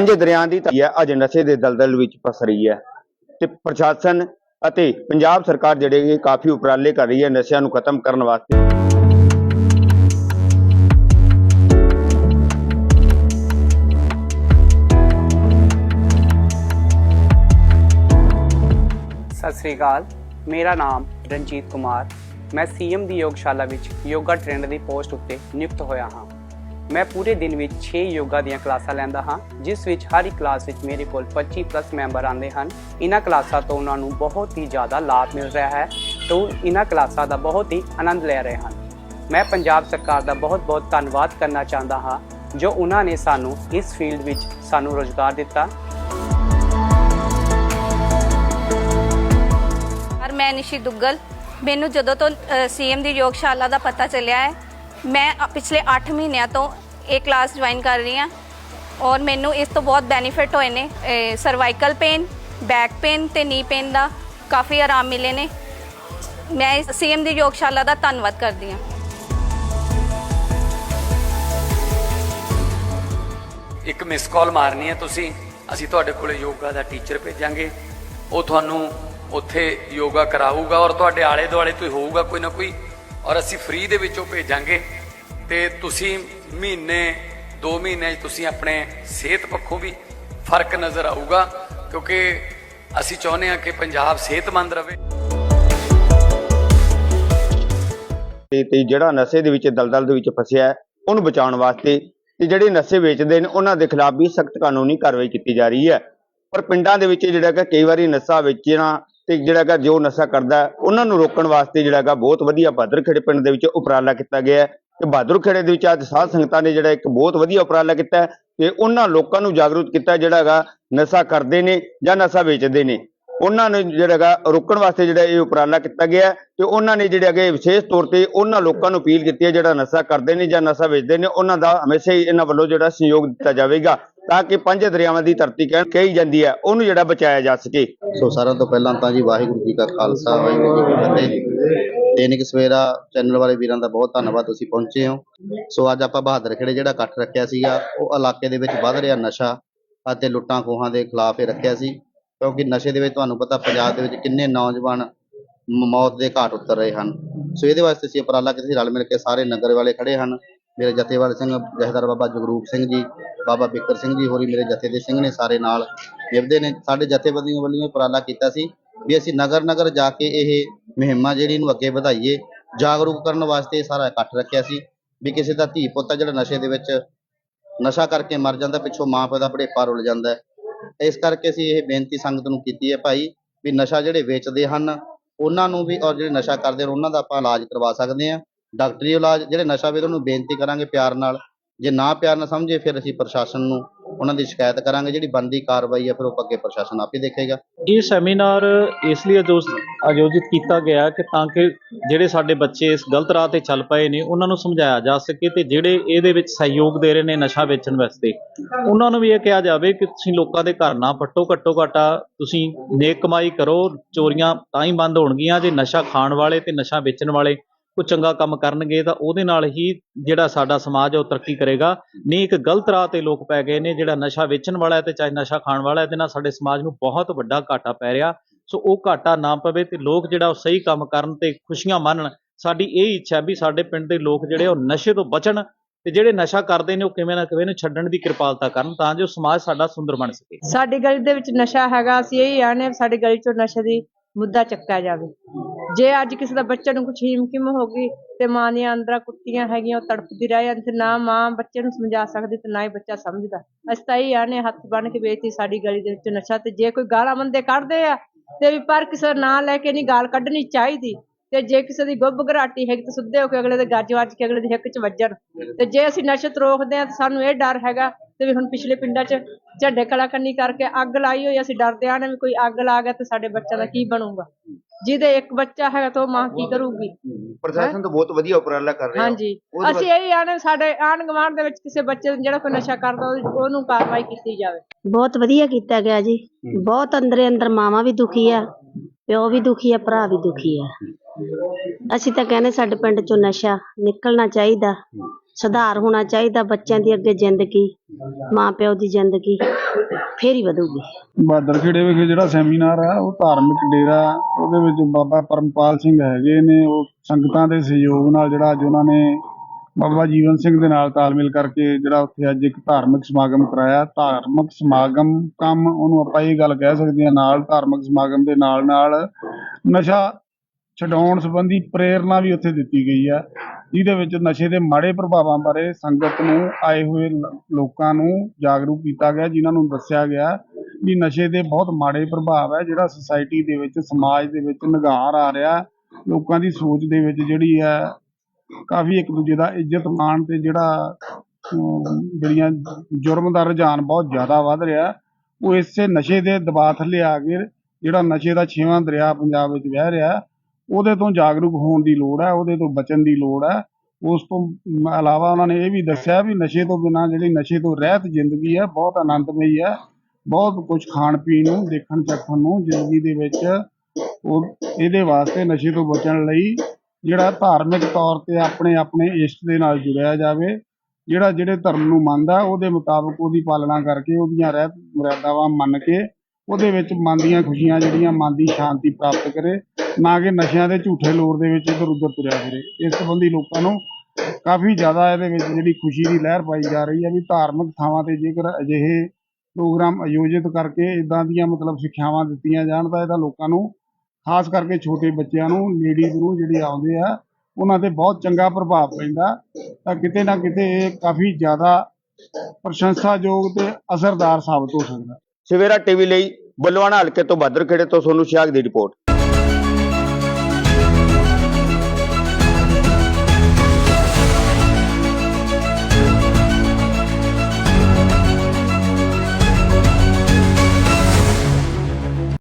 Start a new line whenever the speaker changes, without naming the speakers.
ਪੰਜ ਦਰਿਆ ਦੀ ਧੀ ਹੈ ਅੱਜ ਨਸ਼ੇ ਦੇ ਦਲਦਲ ਵਿੱਚ ਫਸ ਰਹੀ ਹੈ। ਤੇ ਪ੍ਰਸ਼ਾਸਨ ਅਤੇ ਪੰਜਾਬ ਸਰਕਾਰ ਜਿਹੜੇ ਇਹ ਕਾਫੀ ਉਪਰਾਲੇ ਕਰ ਰਹੀ ਹੈ ਨਸ਼ਿਆਂ ਨੂੰ ਖਤਮ ਕਰਨ ਵਾਸਤੇ।
ਸਤਿ ਸ੍ਰੀ ਅਕਾਲ, ਮੇਰਾ ਨਾਮ ਰਣਜੀਤ ਕੁਮਾਰ। ਮੈਂ ਸੀਐਮ ਦੀ ਯੋਗਸ਼ਾਲਾ ਵਿੱਚ ਯੋਗਾ ਟ੍ਰੇਨਰ ਦੀ ਪੋਸਟ ਉੱਤੇ ਨਿਯੁਕਤ ਹੋਇਆ ਹਾਂ। ਮੈਂ ਪੂਰੇ ਦਿਨ ਵਿੱਚ 6 ਯੋਗਾ ਦੀਆਂ ਕਲਾਸਾਂ ਲੈਂਦਾ ਹਾਂ, ਜਿਸ ਵਿੱਚ ਹਰ ਇੱਕ ਕਲਾਸ ਵਿੱਚ ਮੇਰੇ ਕੋਲ 25 ਪਲੱਸ ਮੈਂਬਰ ਆਉਂਦੇ ਹਨ। ਇਹਨਾਂ ਕਲਾਸਾਂ ਤੋਂ ਉਹਨਾਂ ਨੂੰ ਬਹੁਤ ਹੀ ਜ਼ਿਆਦਾ ਲਾਭ ਮਿਲ ਰਿਹਾ ਹੈ ਤੇ ਇਹਨਾਂ ਕਲਾਸਾਂ ਦਾ ਬਹੁਤ ਹੀ ਆਨੰਦ ਲੈ ਰਹੇ ਹਨ। ਮੈਂ ਪੰਜਾਬ ਸਰਕਾਰ ਦਾ ਬਹੁਤ-ਬਹੁਤ ਧੰਨਵਾਦ ਕਰਨਾ ਚਾਹੁੰਦਾ ਹਾਂ, ਜੋ ਉਹਨਾਂ ਨੇ ਸਾਨੂੰ ਇਸ ਫੀਲਡ ਵਿੱਚ ਸਾਨੂੰ ਰੋਜ਼ਗਾਰ ਦਿੱਤਾ।
ਔਰ ਮੈਂ ਨਿਸ਼ੀ ਦੁੱਗਲ, ਮੈਨੂੰ ਜਦੋਂ ਤੋਂ ਸੀਐਮ ਦੀ ਯੋਗਸ਼ਾਲਾ ਦਾ ਪਤਾ ਚੱਲਿਆ ਹੈ ਮੈਂ, ਅ- ਪਿਛਲੇ 8 ਮਹੀਨਿਆਂ ਤੋਂ ਇਹ ਕਲਾਸ ਜੁਆਇਨ ਕਰ ਰਹੀ ਹਾਂ ਔਰ ਮੈਨੂੰ ਇਸ ਤੋਂ ਬਹੁਤ ਬੈਨੀਫਿਟ ਹੋਏ ਨੇ ਸਰਵਾਈਕਲ ਪੇਨ ਬੈਕ ਪੇਨ ਤੇ ਨੀ ਪੇਨ ਦਾ ਕਾਫੀ ਆਰਾਮ ਮਿਲੇ ਨੇ। ਮੈਂ ਇਸ ਸੀਐਮ ਦੀ ਯੋਗਸ਼ਾਲਾ ਦਾ ਧੰਨਵਾਦ ਕਰਦੀ ਹਾਂ।
ਇੱਕ ਮਿਸ ਕਾਲ ਮਾਰਨੀ ਹੈ ਤੁਸੀਂ। ਅਸੀਂ ਤੁਹਾਡੇ ਕੋਲੇ ਯੋਗਾ ਦਾ ਟੀਚਰ ਭੇਜਾਂਗੇ। ਉਹ ਤੁਹਾਨੂੰ ਉੱਥੇ ਯੋਗਾ ਕਰਾਊਗਾ ਔਰ ਤੁਹਾਡੇ ਆਲੇ ਦੁਆਲੇ ਤੋਂ ਹੋਊਗਾ ਕੋਈ ਨਾ ਕੋਈ। ਔਰ ਅਸੀਂ ਫ੍ਰੀ ਦੇ ਵਿੱਚੋਂ ਭੇਜਾਂਗੇ ਤੇ ਤੁਸੀਂ ਮਹੀਨੇ 2 ਮਹੀਨਿਆਂ 'ਚ ਤੁਸੀਂ ਆਪਣੇ ਸਿਹਤ ਪੱਖੋਂ ਵੀ ਫ਼ਰਕ ਨਜ਼ਰ ਆਊਗਾ, ਕਿਉਂਕਿ ਅਸੀਂ ਚਾਹੁੰਦੇ ਹਾਂ ਕਿ ਪੰਜਾਬ ਸਿਹਤਮੰਦ ਰਹੇ।
ਤੇ ਤੇ ਜਿਹੜਾ ਨਸ਼ੇ ਦੇ ਵਿੱਚ, ਦਲਦਲ ਦੇ ਵਿੱਚ ਫਸਿਆ ਉਹਨੂੰ ਬਚਾਉਣ ਵਾਸਤੇ ਤੇ ਜਿਹੜੇ ਨਸ਼ੇ ਵੇਚਦੇ ਨੇ, ਉਹਨਾਂ ਦੇ ਖਿਲਾਫ ਵੀ ਸਖਤ ਕਾਨੂੰਨੀ ਕਾਰਵਾਈ ਕੀਤੀ ਜਾ ਰਹੀ ਹੈ। ਪਰ ਪਿੰਡਾਂ ਦੇ ਵਿੱਚ ਜਿਹੜਾ ਕਿ ਕਈ ਵਾਰੀ ਨਸ਼ਾ ਵੇਚਣਾ ਤੇ ਜਿਹੜਾ ਜੋ ਨਸ਼ਾ ਕਰਦਾ ਉਹਨਾਂ ਨੂੰ ਰੋਕਣ ਵਾਸਤੇ ਜਿਹੜਾ ਕਿ ਬਹੁਤ ਵਧੀਆ ਬਹਾਦਰਖੇੜੇ ਪਿੰਡ ਦੇ ਵਿੱਚ ਉਪਰਾਲਾ ਕੀਤਾ ਗਿਆ ਹੈ। ਤੇ ਬਹਾਦਰਖੇੜੇ ਦੇ ਵਿੱਚ ਅੱਜ ਸਾਧ ਸੰਗਤਾਂ ਨੇ ਜਿਹੜਾ ਇੱਕ ਬਹੁਤ ਵਧੀਆ ਉਪਰਾਲਾ ਕੀਤਾ ਤੇ ਉਹਨਾਂ ਲੋਕਾਂ ਨੂੰ ਜਾਗਰੂਕ ਕੀਤਾ ਜਿਹੜਾ ਹੈਗਾ ਨਸ਼ਾ ਕਰਦੇ ਨੇ ਜਾਂ ਨਸ਼ਾ ਵੇਚਦੇ ਨੇ। ਉਹਨਾਂ ਨੂੰ ਜਿਹੜਾ ਹੈਗਾ ਰੋਕਣ ਵਾਸਤੇ ਜਿਹੜਾ ਇਹ ਉਪਰਾਲਾ ਕੀਤਾ ਗਿਆ ਤੇ ਉਹਨਾਂ ਨੇ ਜਿਹੜੇ ਹੈਗੇ ਵਿਸ਼ੇਸ਼ ਤੌਰ ਤੇ ਉਹਨਾਂ ਲੋਕਾਂ ਨੂੰ ਅਪੀਲ ਕੀਤੀ ਹੈ ਜਿਹੜਾ ਨਸ਼ਾ ਕਰਦੇ ਨੇ ਜਾਂ ਨਸ਼ਾ ਵੇਚਦੇ ਨੇ, ਉਹਨਾਂ ਦਾ ਹਮੇਸ਼ਾ ਹੀ ਇਹਨਾਂ ਵੱਲੋਂ ਜਿਹੜਾ ਸਹਿਯੋਗ ਦਿੱਤਾ ਜਾਵੇਗਾ। ਤਾਂ ਕਿ ਪੰਜ ਦਰਿਆਵਾਂ ਦੀ ਧਰਤੀ ਕਹਿ ਕਹੀ ਜਾਂਦੀ ਹੈ, ਉਹਨੂੰ ਜਿਹੜਾ ਬਚਾਇਆ ਜਾ ਸਕੇ।
ਸੋ ਸਾਰਿਆਂ ਤੋਂ ਪਹਿਲਾਂ ਤਾਂ ਜੀ ਵਾਹਿਗੁਰੂ ਜੀ ਕਾ ਖਾਲਸਾ, ਵਾਹਿਗੁਰੂ ਜੀ ਕੀ ਫਤਿਹ ਦੈਨਿਕ ਸਵੇਰਾ ਚੈਨਲ ਵਾਲੇ ਵੀਰਾਂ ਦਾ ਬਹੁਤ ਧੰਨਵਾਦ, ਤੁਸੀਂ ਪਹੁੰਚੇ ਹੋ। ਸੋ ਅੱਜ ਆਪਾਂ ਬਹਾਦਰ ਖੇੜੇ ਜਿਹੜਾ ਇਕੱਠ ਰੱਖਿਆ ਸੀਗਾ, ਉਹ ਇਲਾਕੇ ਦੇ ਵਿੱਚ ਵੱਧ ਰਿਹਾ ਨਸ਼ਾ ਅਤੇ ਲੁੱਟਾਂ ਖੋਹਾਂ ਦੇ ਖਿਲਾਫ ਇਹ ਰੱਖਿਆ ਸੀ। ਕਿਉਂਕਿ ਨਸ਼ੇ ਦੇ ਵਿੱਚ ਤੁਹਾਨੂੰ ਪਤਾ ਪੰਜਾਬ ਦੇ ਵਿੱਚ ਕਿੰਨੇ ਨੌਜਵਾਨ ਮੌਤ ਦੇ ਘਾਟ ਉਤਰ ਰਹੇ ਹਨ। ਸੋ ਇਹਦੇ ਵਾਸਤੇ ਅਸੀਂ ਉਪਰਾਲਾ ਕਿਸੇ ਰਲ ਮਿਲ ਕੇ ਸਾਰੇ ਨਗਰ ਵਾਲੇ ਖੜੇ ਹਨ। ਮੇਰੇ ਜਥੇਵਾਲ ਸਿੰਘ ਜਥੇਦਾਰ ਬਾਬਾ ਜਗਰੂਪ ਸਿੰਘ ਜੀ, ਬਾਬਾ ਬਿੱਕਰ ਸਿੰਘ ਜੀ ਹੋਰੀ ਮੇਰੇ ਜਥੇ ਦੇ ਸਿੰਘ ਨੇ ਸਾਰੇ ਨਾਲ ਨਿਭਦੇ ਨੇ। ਸਾਡੇ ਜਥੇਬੰਦੀਆਂ ਵੱਲੋਂ ਇਹ ਉਪਰਾਲਾ ਕੀਤਾ ਸੀ ਵੀ ਅਸੀਂ ਨਗਰ ਨਗਰ ਜਾ ਕੇ ਇਹ ਮੁਹਿੰਮਾਂ ਜਿਹੜੀ ਨੂੰ ਅੱਗੇ ਵਧਾਈਏ, ਜਾਗਰੂਕ ਕਰਨ ਵਾਸਤੇ ਇਹ ਸਾਰਾ ਇਕੱਠ ਰੱਖਿਆ ਸੀ ਵੀ ਕਿਸੇ ਦਾ ਧੀ ਪੁੱਤ ਜਿਹੜਾ ਨਸ਼ੇ ਦੇ ਵਿੱਚ ਨਸ਼ਾ ਕਰਕੇ ਮਰ ਜਾਂਦਾ, ਪਿੱਛੋਂ ਮਾਂ ਪਿਓ ਦਾ ਭੜੇਪਾ ਰੁਲ ਜਾਂਦਾ ਇਸ ਕਰਕੇ ਅਸੀਂ ਇਹ ਬੇਨਤੀ ਸੰਗਤ ਨੂੰ ਕੀਤੀ ਹੈ ਭਾਈ ਵੀ ਨਸ਼ਾ ਜਿਹੜੇ ਵੇਚਦੇ ਹਨ, ਉਹਨਾਂ ਨੂੰ ਵੀ ਔਰ ਜਿਹੜੇ ਨਸ਼ਾ ਕਰਦੇ ਹਨ ਉਹਨਾਂ ਦਾ ਆਪਾਂ ਇਲਾਜ ਕਰਵਾ ਸਕਦੇ ਹਾਂ। ਡਾਕਟਰੀ ਇਲਾਜ ਜਿਹੜੇ ਨਸ਼ਾ ਵੇਚਦੇ ਨੂੰ ਬੇਨਤੀ ਕਰਾਂਗੇ ਪਿਆਰ ਨਾਲ, ਜੇ ਨਾ ਪਿਆਰ ਨਾਲ ਸਮਝੇ ਫਿਰ ਅਸੀਂ ਪ੍ਰਸ਼ਾਸਨ ਨੂੰ ਉਹਨਾਂ ਦੀ ਸ਼ਿਕਾਇਤ ਕਰਾਂਗੇ, ਜਿਹੜੀ ਬਣਦੀ ਕਾਰਵਾਈ ਹੈ ਫਿਰ ਉਹ ਅੱਗੇ ਪ੍ਰਸ਼ਾਸਨ ਆਪ ਹੀ ਦੇਖੇਗਾ।
ਇਹ ਸੈਮੀਨਾਰ ਇਸ ਲਈ ਆਯੋਜਿਤ ਕੀਤਾ ਗਿਆ ਕਿ ਤਾਂ ਕਿ ਜਿਹੜੇ ਸਾਡੇ ਬੱਚੇ ਇਸ ਗਲਤ ਰਾਹ ਤੇ ਚੱਲ ਪਏ ਨੇ, ਉਹਨਾਂ ਨੂੰ ਸਮਝਾਇਆ ਜਾ ਸਕੇ ਤੇ ਜਿਹੜੇ ਇਹਦੇ ਵਿੱਚ ਸਹਿਯੋਗ ਦੇ ਰਹੇ ਨੇ ਨਸ਼ਾ ਵੇਚਣ ਵਾਸਤੇ, ਉਹਨਾਂ ਨੂੰ ਵੀ ਇਹ ਕਿਹਾ ਜਾਵੇ ਕਿ ਤੁਸੀਂ ਲੋਕਾਂ ਦੇ ਘਰ ਨਾ ਫੱਟੋ ਘੱਟੋ ਘਾਟਾ ਤੁਸੀਂ ਨੇਕ ਕਮਾਈ ਕਰੋ, ਚੋਰੀਆਂ ਤਾਂ ਹੀ ਬੰਦ ਹੋਣਗੀਆਂ ਜੇ ਨਸ਼ਾ ਖਾਣ ਵਾਲੇ ਤੇ ਨਸ਼ਾ ਵੇਚਣ ਵਾਲੇ ਕੋਈ ਚੰਗਾ ਕੰਮ ਕਰਨਗੇ ਤਾਂ ਉਹਦੇ ਨਾਲ ਹੀ ਜਿਹੜਾ ਸਾਡਾ ਸਮਾਜ ਉਹ ਤਰੱਕੀ ਕਰੇਗਾ। ਨਹੀਂ, ਇੱਕ ਗਲਤ ਰਾਹ ਤੇ ਲੋਕ ਪੈ ਗਏ ਨੇ ਜਿਹੜਾ ਨਸ਼ਾ ਵੇਚਣ ਵਾਲਾ ਹੈ ਤੇ ਚਾਹੇ ਨਸ਼ਾ ਖਾਣ ਵਾਲਾ ਹੈ, ਇਹਦੇ ਨਾਲ ਸਾਡੇ ਸਮਾਜ ਨੂੰ ਬਹੁਤ ਵੱਡਾ ਘਾਟਾ ਪੈ ਰਿਹਾ। ਸੋ ਉਹ ਘਾਟਾ ਨਾ ਪਵੇ ਤੇ ਲੋਕ ਜਿਹੜਾ ਉਹ ਸਹੀ ਕੰਮ ਕਰਨ ਤੇ ਖੁਸ਼ੀਆਂ ਮੰਨਣ। ਸਾਡੀ ਇਹ ਇੱਛਾ ਵੀ ਸਾਡੇ ਪਿੰਡ ਦੇ ਲੋਕ ਜਿਹੜੇ ਉਹ ਨਸ਼ੇ ਤੋਂ ਬਚਣ ਤੇ ਜਿਹੜੇ ਨਸ਼ਾ ਕਰਦੇ ਨੇ ਉਹ ਕਿਵੇਂ ਨਾ ਕਿਵੇਂ ਨੂੰ ਛੱਡਣ ਦੀ ਕਿਰਪਾਲਤਾ ਕਰਨ ਤਾਂ ਜੋ ਸਮਾਜ ਸਾਡਾ ਸੁੰਦਰ ਬਣ ਸਕੇ।
ਸਾਡੀ ਗਲੀ ਦੇ ਵਿੱਚ ਨਸ਼ਾ ਹੈਗਾ, ਅਸੀਂ ਇਹੀ ਆਨੇ ਵੀ ਸਾਡੀ ਗਲੀ ਚੋਂ ਨਸ਼ੇ ਦੀ ਮੁੱਦਾ ਚੱਕਿਆ ਜਾਵੇ। ਜੇ ਅੱਜ ਕਿਸੇ ਦਾ ਬੱਚੇ ਨੂੰ ਕੁਛ ਹਿਮਕਿਮ ਹੋ ਗਈ ਤੇ ਮਾਂ ਦੀਆਂ ਅੰਦਰਾਂ ਕੁੱਤੀਆਂ ਹੈਗੀਆਂ, ਉਹ ਤੜਪਦੀ ਰਹਿ ਜਾਂਦੀ ਤੇ ਨਾ ਮਾਂ ਬੱਚੇ ਨੂੰ ਸਮਝਾ ਸਕਦੀ ਤੇ ਨਾ ਹੀ ਬੱਚਾ ਸਮਝਦਾ। ਅਸੀਂ ਤਾਂ ਇਹੀ ਆਨੇ ਹੱਥ ਬਣ ਕੇ ਬੇਤੀ ਸਾਡੀ ਗਲੀ ਦੇ ਵਿੱਚ ਨਸ਼ਾ ਤੇ ਜੇ ਕੋਈ ਗਾਲਾਂ ਬੰਦੇ ਕੱਢਦੇ ਆ ਤੇ ਵੀ ਪਰ ਕਿਸੇ ਦਾ ਨਾਂ ਲੈ ਕੇ ਨਹੀਂ ਗਾਲ ਕੱਢਣੀ ਚਾਹੀਦੀ ਤੇ ਜੇ ਕਿਸੇ ਦੀ ਗੁੱਬ ਘਰਾਟੀ ਹੈਗੀ ਤੇ ਸਿੱਧੇ ਹੋ ਕੇ ਅਗਲੇ ਦੇ ਗੱਜ ਵੱਜ ਕੇ ਅਗਲੇ ਦੇ ਹਿੱਕ 'ਚ ਵੱਜਣ ਤੇ ਜੇ ਅਸੀਂ ਨਸ਼ੇ ਤੋਂ ਰੋਕਦੇ ਆ ਤਾਂ ਸਾਨੂੰ ਇਹ ਡਰ ਹੈਗਾ ਤੇ ਵੀ ਹੁਣ ਪਿਛਲੇ ਪਿੰਡਾਂ 'ਚ ਝੰਡੇ ਕਲਾਕੰਨੀ ਕਰਕੇ ਅੱਗ ਲਾਈ ਹੋਈ ਅਸੀਂ ਡਰਦੇ ਆ ਵੀ ਕੋਈ ਅੱਗ ਲਾ ਗਿਆ ਤੇ ਸਾਡੇ ਬੱਚਿਆਂ ਦਾ ਕੀ ਬਣੂਗਾ। ਜਿਹਦੇ ਇੱਕ ਬੱਚਾ ਹੈਗਾ ਤਾਂ ਉਹ ਮਾਂ ਕੀ ਕਰੂਗੀ?
ਪ੍ਰਸ਼ਾਸਨ ਤਾਂ ਬਹੁਤ ਵਧੀਆ ਉਪਰਾਲਾ ਕਰ ਰਿਹਾ।
ਹਾਂਜੀ। ਅਸੀਂ ਇਹੀ ਆਨੇ ਸਾਡੇ ਆਂਢ ਗੁਆਂਢ ਦੇ ਵਿੱਚ ਕਿਸੇ ਬੱਚੇ ਨੂੰ ਜਿਹੜਾ ਕੋਈ ਨਸ਼ਾ ਕਰਦਾ ਉਹਨੂੰ ਕਾਰਵਾਈ ਕੀਤੀ ਜਾਵੇ।
ਬਹੁਤ ਵਧੀਆ ਕੀਤਾ ਗਿਆ ਜੀ। ਬਹੁਤ ਅੰਦਰੇ ਅੰਦਰ ਮਾਵਾਂ ਵੀ ਦੁਖੀ ਆ ਪਿਓ ਵੀ ਦੁਖੀ ਆ ਭਰਾ ਵੀ ਦੁਖੀ ਆ। ਅਸੀਂ ਤਾਂ ਕਹਿੰਦੇ ਸਾਡੇ ਪਿੰਡ ਚੋਂ ਨਸ਼ਾ ਨਿਕਲਣਾ ਚਾਹੀਦਾ। ਸੁਧਾਰ ਹੋਣਾ ਚਾਹੀਦਾ ਬੱਚਿਆਂ ਦੀ ਅੱਗੇ ਜ਼ਿੰਦਗੀ ਮਾਂ ਦੀ ਜ਼ਿੰਦਗੀ, ਫੇਰ ਹੀ ਵਧੂਗੀ।
ਬਹਾਦਰਖੇੜੇ ਵਿਖੇ ਜਿਹੜਾ ਸੈਮੀਨਾਰ ਆ, ਉਹ ਧਾਰਮਿਕ ਡੇਰਾ, ਉਹਦੇ ਵਿੱਚ ਬਾਬਾ ਪਰਮਪਾਲ ਸਿੰਘ ਹੈਗੇ ਨੇ, ਉਹ ਸੰਗਤਾਂ ਦੇ ਸਹਿਯੋਗ ਨਾਲ ਜਿਹੜਾ ਅੱਜ ਉਹਨਾਂ ਨੇ ਬਾਬਾ ਜੀਵਨ ਸਿੰਘ ਦੇ ਨਾਲ ਤਾਲਮੇਲ ਕਰਕੇ ਜਿਹੜਾ ਉੱਥੇ ਅੱਜ ਇੱਕ ਧਾਰਮਿਕ ਸਮਾਗਮ ਕਰਾਇਆ। ਧਾਰਮਿਕ ਸਮਾਗਮ ਕੰਮ, ਉਹਨੂੰ ਆਪਾਂ ਇਹ ਗੱਲ ਕਹਿ ਸਕਦੇ ਹਾਂ, ਨਾਲ ਧਾਰਮਿਕ ਸਮਾਗਮ ਦੇ ਨਾਲ ਨਾਲ ਨਸ਼ਾ ਛਡਾਉਣ ਸੰਬੰਧੀ ਪ੍ਰੇਰਣਾ ਵੀ ਉੱਥੇ ਦਿੱਤੀ ਗਈ ਆ ਜਿਹਦੇ ਵਿੱਚ ਨਸ਼ੇ ਦੇ ਮਾੜੇ ਪ੍ਰਭਾਵਾਂ ਬਾਰੇ ਸੰਗਤ ਨੂੰ ਆਏ ਹੋਏ ਲ- ਲੋਕਾਂ ਨੂੰ ਜਾਗਰੂਕ ਕੀਤਾ ਗਿਆ ਜਿਨ੍ਹਾਂ ਨੂੰ ਦੱਸਿਆ ਗਿਆ ਵੀ ਨਸ਼ੇ ਦੇ ਬਹੁਤ ਮਾੜੇ ਪ੍ਰਭਾਵ ਹੈ ਜਿਹੜਾ ਸੁਸਾਇਟੀ ਦੇ ਵਿੱਚ ਸਮਾਜ ਦੇ ਵਿੱਚ ਨਿਗਾਰ ਆ ਰਿਹਾ। ਲੋਕਾਂ ਦੀ ਸੋਚ ਦੇ ਵਿੱਚ ਜਿਹੜੀ ਹੈ ਕਾਫੀ ਇੱਕ ਦੂਜੇ ਦਾ ਇੱਜ਼ਤ ਮਾਣ ਤੇ ਜਿਹੜਾ ਅਮ, ਜਿਹੜੀਆਂ ਜੁਰਮ ਦਾ ਰੁਝਾਨ ਬਹੁਤ ਜ਼ਿਆਦਾ ਵੱਧ ਰਿਹਾ। ਉਹ ਇਸੇ ਨਸ਼ੇ ਦੇ ਦਬਾਅ ਥੱਲੇ ਆ ਕੇ ਜਿਹੜਾ ਨਸ਼ੇ ਦਾ ਛੇਵਾਂ ਦਰਿਆ ਪੰਜਾਬ ਵਿੱਚ ਵਹਿ ਰਿਹਾ। ਉਹਦੇ ਤੋਂ ਜਾਗਰੂਕ ਹੋਣ ਦੀ ਲੋੜ ਹੈ, ਉਹਦੇ ਤੋਂ ਬਚਣ ਦੀ ਲੋੜ ਹੈ। ਉਸ ਤੋਂ ਇਲਾਵਾ ਉਹਨਾਂ ਨੇ ਇਹ ਵੀ ਦੱਸਿਆ ਵੀ ਨਸ਼ੇ ਤੋਂ ਬਿਨਾਂ ਜਿਹੜੀ ਨਸ਼ੇ ਤੋਂ ਰਹਿਤ ਜ਼ਿੰਦਗੀ ਹੈ, ਬਹੁਤ ਆਨੰਦਮਈ ਹੈ। ਬਹੁਤ ਕੁਝ ਖਾਣ ਪੀਣ ਨੂੰ, ਦੇਖਣ ਚੱਖਣ ਨੂੰ, ਜ਼ਿੰਦਗੀ ਦੇ ਵਿੱਚ ਉਹ, ਇਹਦੇ ਵਾਸਤੇ ਨਸ਼ੇ ਤੋਂ ਬਚਣ ਲਈ ਜਿਹੜਾ ਧਾਰਮਿਕ ਤੌਰ ਤੇ ਆਪਣੇ ਆਪਣੇ ਇਸ਼ਟ ਦੇ ਨਾਲ ਜੁੜਿਆ ਜਾਵੇ, ਜਿਹੜਾ ਜਿਹੜੇ ਧਰਮ ਨੂੰ ਮੰਨਦਾ, ਉਹਦੇ ਮੁਤਾਬਕ ਉਹਦੀ ਪਾਲਣਾ ਕਰਕੇ ਉਹਦੀਆਂ ਰਹਿਤ ਮਰਿਆਦਾਵਾਂ ਮੰਨ ਕੇ ਉਹਦੇ ਵਿੱਚ ਮਨ ਦੀਆਂ ਖੁਸ਼ੀਆਂ ਜਿਹੜੀਆਂ, ਮਨ ਦੀ ਸ਼ਾਂਤੀ ਪ੍ਰਾਪਤ ਕਰੇ, ਨਾ ਕਿ ਨਸ਼ਿਆਂ ਦੇ ਝੂਠੇ ਲੋਰ ਦੇ ਵਿੱਚ ਇੱਧਰ ਉੱਧਰ ਤੁਰਿਆ ਫਿਰੇ। ਇਸ ਸੰਬੰਧੀ ਲੋਕਾਂ ਨੂੰ ਕਾਫੀ ਜ਼ਿਆਦਾ ਇਹਦੇ ਵਿੱਚ ਜਿਹੜੀ ਖੁਸ਼ੀ ਦੀ ਲਹਿਰ ਪਾਈ ਜਾ ਰਹੀ ਹੈ ਵੀ ਧਾਰਮਿਕ ਥਾਵਾਂ ਤੇ ਜੇਕਰ ਅਜਿਹੇ ਪ੍ਰੋਗਰਾਮ ਆਯੋਜਿਤ ਕਰਕੇ ਇਦਾਂ ਦੀਆਂ ਮਤਲਬ ਸਿੱਖਿਆਵਾਂ ਦਿੱਤੀਆਂ ਜਾਣ, ਤਾਂ ਇਹਦਾ ਲੋਕਾਂ ਨੂੰ, ਖਾਸ ਕਰਕੇ ਛੋਟੇ ਬੱਚਿਆਂ ਨੂੰ ਲੇਡੀਜ਼ ਨੂੰ ਜਿਹੜੇ ਆਉਂਦੇ ਆ, ਉਹਨਾਂ ਤੇ ਬਹੁਤ ਚੰਗਾ ਪ੍ਰਭਾਵ ਪੈਂਦਾ। ਤਾਂ ਕਿਤੇ ਨਾ ਕਿਤੇ ਇਹ ਕਾਫੀ ਜ਼ਿਆਦਾ ਪ੍ਰਸ਼ੰਸਾਯੋਗ ਤੇ ਅਸਰਦਾਰ ਸਾਬਤ ਹੋ ਸਕਦਾ।
ਸਵੇਰਾ ਟੀਵੀ ਲਈ ਬੱਲੂਆਣਾ ਹਲਕੇ ਤੋਂ ਬਹਾਦਰ ਖੇੜੇ ਤੋਂ ਸੋਨੂੰ ਸਿਆਗ ਦੀ ਰਿਪੋਰਟ।